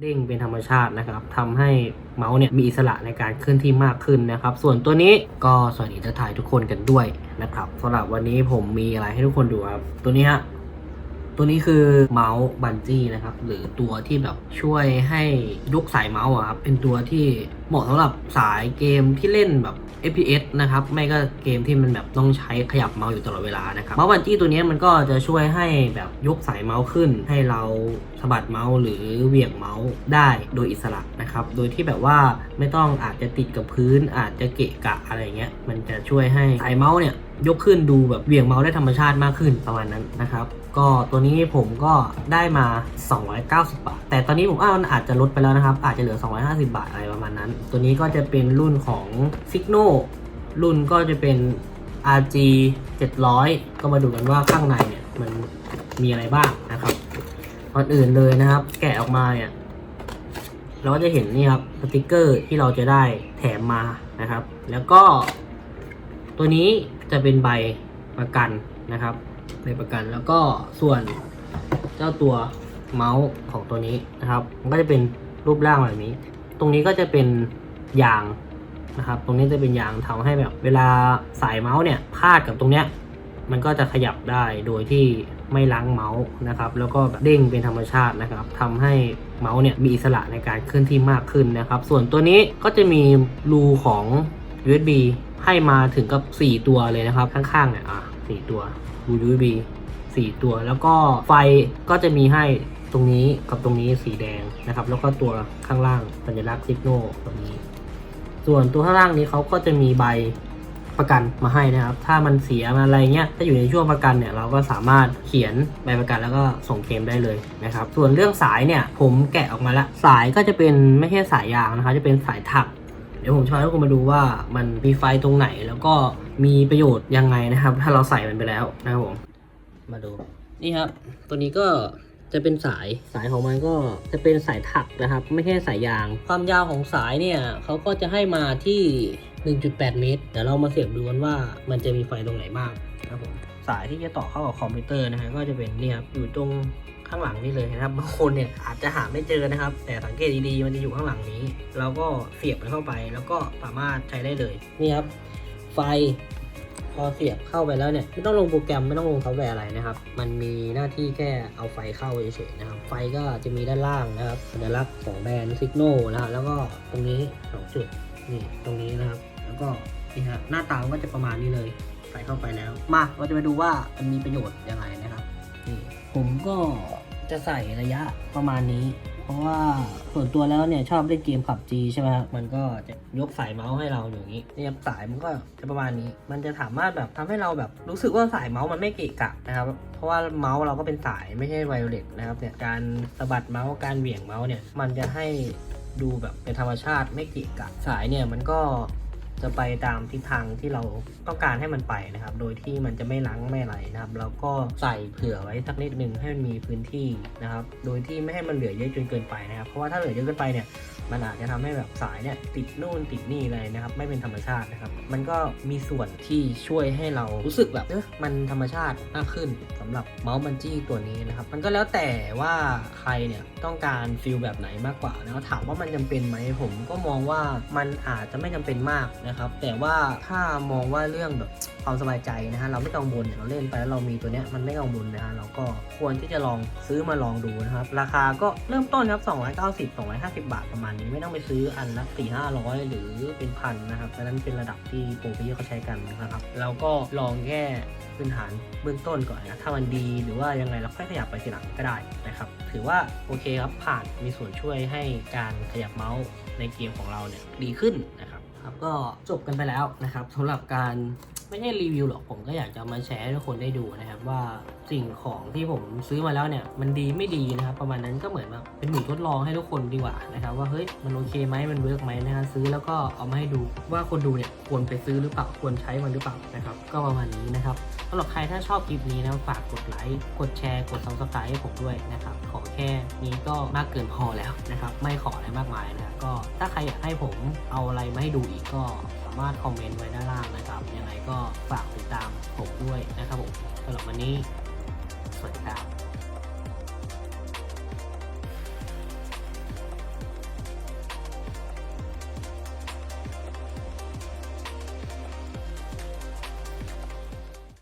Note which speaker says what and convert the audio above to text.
Speaker 1: เด้งเป็นธรรมชาตินะครับทำให้เมาส์เนี่ยมีอิสระในการเคลื่อนที่มากขึ้นนะครับ ส่วนตัวนี้ก็สวัสดีทักทายทุกคนกันด้วยนะครับสำหรับวันนี้ผมมีอะไรให้ทุกคนดูครับ ตัวนี้ฮะ ตัวนี้คือเมาส์บันจี้นะครับ หรือตัวที่แบบช่วยให้ยกสายเมาส์ครับ เป็นตัวที่เหมาะสำหรับสายเกมที่เล่นแบบ FPS นะครับ ไม่ก็เกมที่มันแบบต้องใช้ขยับเมาส์อยู่ตลอดเวลานะครับ เมาส์บันจี้ตัวนี้มันก็จะช่วยให้แบบยกสายเมาส์ขึ้น ให้เราสะบัดเมาส์หรือเหวี่ยงเมาส์ได้โดยอิสระนะครับ โดยที่แบบว่าไม่ต้องอาจจะติดกับพื้นอาจจะเกะกะอะไรเงี้ย มันจะช่วยให้สายเมาส์เนี่ย ยกขึ้นดูแบบเหวี่ยงเมาส์ได้ธรรมชาติมากขึ้นประมาณนั้นนะครับ ก็ตัวนี้ผมก็ได้มา 290 บาท แต่ตอนนี้ผมว่ามันอาจจะลดไปแล้วนะครับ อาจจะเหลือ 250 บาทอะไรประมาณนั้น ตัวนี้ก็จะเป็นรุ่นของ Signo รุ่นก็จะเป็น RG 700 ก็มาดูกันว่าข้างในเนี่ยมันมีอะไรบ้างนะครับก่อนอื่นเลยนะครับ แกะออกมาเนี่ยเราก็จะเห็นนี่ครับสติกเกอร์ที่เราจะได้แถมมานะครับ แล้วก็ตัวนี้ จะเป็นใบประกันนะครับใบประกันแล้วก็ส่วนเจ้าตัวเมาส์ของตัวนี้นะครับ มันก็จะเป็นรูปร่างแบบนี้ ตรงนี้ก็จะเป็นยางนะครับ ตรงนี้จะเป็นยางทำให้แบบ เวลาสายเมาส์เนี่ยพาดกับตรงเนี้ยมันก็จะขยับได้โดยที่ไม่ล้างเมาส์นะครับ แล้วก็แบบเด้งเป็นธรรมชาตินะครับทำให้เมาส์เนี่ยมีอิสระในการเคลื่อนที่มากขึ้นนะครับ ส่วนตัวนี้ก็จะมีรูของ USB ให้มาถึงกับ 4 ตัวเลยนะครับ ข้างๆเนี่ยอะ4ตัวรู USB 4ตัว แล้วก็ไฟก็จะมีให้ตรงนี้กับตรงนี้สีแดงนะครับ แล้วก็ตัวข้างล่างสัญลักษณ์ Signal ตรงนี้ ส่วนตัวข้างล่างนี้เขาก็จะมีใบประกันมาให้นะครับ ถ้ามันเสียมาอะไรเงี้ย ถ้าอยู่ในช่วงประกันเนี่ย เราก็สามารถเขียนใบประกันแล้วก็ส่งเคลมได้เลยนะครับ ส่วนเรื่องสายเนี่ย ผมแกะออกมาแล้วสายก็จะเป็นไม่ใช่สายยางนะครับจะเป็นสายถัก เดี๋ยวผมจะพาทุกคนมาดูว่ามันมีไฟตรงไหน แล้วก็มีประโยชน์ยังไงนะครับ ถ้าเราใส่มันไปแล้วนะครับผมมาดูนี่ครับ ตัวนี้ก็จะเป็นสายสายของมันก็จะเป็นสายถักนะครับ ไม่ใช่สายยาง ความยาวของสายเนี่ยเขาก็จะให้มาที่ 1.8 เมตรเดี๋ยวเรามาเสียบดูกันว่ามันจะมีไฟตรงไหนบ้างนะครับผมสายที่จะต่อเข้ากับคอมพิวเตอร์นะฮะก็จะเป็นนี่ครับอยู่ตรง ข้างหลังนี่เลยนะครับบางคนเนี่ยอาจจะหาไม่เจอนะครับ แต่สังเกตดีๆมันจะอยู่ข้างหลังนี้เราก็เสียบมันเข้าไป แล้วก็สามารถใช้ได้เลยนี่ครับไฟพอเสียบเข้าไปแล้วเนี่ยไม่ต้องลงโปรแกรมไม่ต้องลงซอฟต์แวร์อะไรนะครับ มันมีหน้าที่แค่เอาไฟเข้าเฉยๆนะครับ ไฟก็จะมีด้านล่างนะครับสัญลักษณ์ของแบรนด์ซิกโนนะครับแล้วก็ตรงนี้สองจุดนี่ตรงนี้นะครับ แล้วก็นี่ฮะหน้าตาก็จะประมาณนี้เลยใส่เข้าไปแล้ว มาเราจะไปดูว่ามันมีประโยชน์ยังไงนะครับนี่ผมก็ จะใส่ระยะประมาณนี้ เพราะว่าส่วนตัวแล้วเนี่ยชอบเล่นเกมขับ G ใช่ไหมครับมันก็จะยกสายเมาส์ให้เราอย่างนี้เนี่ยสายมันก็จะประมาณนี้ มันจะสามารถแบบทำให้เราแบบรู้สึกว่าสายเมาส์มันไม่เกะกะนะครับ เพราะว่าเมาส์เราก็เป็นสายไม่ใช่ไวโอเลตนะครับเนี่ยการสะบัดเมาส์การเหวี่ยงเมาส์เนี่ยมันจะให้ดูแบบเป็นธรรมชาติไม่เกะกะสายเนี่ยมันก็ จะไปตามทิศทางที่เราต้องการให้มันไปนะครับ โดยที่มันจะไม่ลังไม่ไหลนะครับ แล้วก็ใส่เผื่อไว้สักนิดนึงให้มันมีพื้นที่นะครับ โดยที่ไม่ให้มันเหลือเยอะจนเกินไปนะครับ เพราะว่าถ้าเหลือเยอะเกินไปเนี่ย มันอาจจะทำให้แบบสายเนี่ยติดนู่นติดนี่เลยนะครับ ไม่เป็นธรรมชาตินะครับ มันก็มีส่วนที่ช่วยให้เรารู้สึกแบบเออมันธรรมชาติมากขึ้นสำหรับเมาส์บันจี้ตัวนี้นะครับ มันก็แล้วแต่ว่าใครเนี่ยต้องการฟิลแบบไหนมากกว่าแล้วถามว่ามันจำเป็นไหมผมก็มองว่ามันอาจจะไม่จำเป็นมากนะครับ แต่ว่าถ้ามองว่าเรื่องแบบความสบายใจนะฮะเราไม่กังวลเนี่ยเราเล่นไปแล้วเรามีตัวเนี้ยมันไม่กังวลนะฮะเราก็ควรที่จะลองซื้อมาลองดูนะครับ ราคาก็เริ่มต้นครับ290 250 บาทประมาณนี้ไม่ต้องไปซื้ออันละ4 500 หรือเป็นพันนะครับดังนั้นเป็นระดับที่โปรพเยอร์เขาใช้กันนะครับเราก็ลองแค่พื้นฐานเบื้องต้นก่อนนะถ้ามันดีหรือว่ายังไงเราค่อยขยับไปทีหลังก็ได้นะครับ ถือว่าโอเคครับผ่านมีส่วนช่วยให้การขยับเมาส์ในเกมของเราเนี่ยดีขึ้นนะครับ ครับก็จบกันไปแล้วนะครับสำหรับการ ไม่ใช่รีวิวหรอกผมก็อยากจะมาแชร์ให้ทุกคนได้ดูนะครับว่าสิ่งของที่ผมซื้อมาแล้วเนี่ย มันดีไม่ดีนะครับ ประมาณนั้นก็เหมือนแบบเป็นหนูทดลองให้ทุกคนดีกว่านะครับ ว่าเฮ้ยมันโอเคไหมมันเวิร์กไหมนะฮะซื้อแล้วก็เอามาให้ดูว่าคนดูเนี่ยควรไปซื้อหรือเปล่าควรใช้มันหรือเปล่านะครับ ก็ประมาณนี้นะครับสำหรับใครถ้าชอบคลิปนี้นะฝากกดไลค์กดแชร์กด subscribe ให้ผมด้วยนะครับขอแค่นี้ก็มากเกินพอแล้วนะครับไม่ขออะไรมากมายนะก็ถ้าใครอยากให้ผมเอาอะไรมาให้ดูอีกก็ามารถคอมเมนต์ไว้ด้านล่างนะครับ ยังไงก็ฝากติดตามผมด้วยนะครับผมสำหรับวันนี้ สวัสดีครับ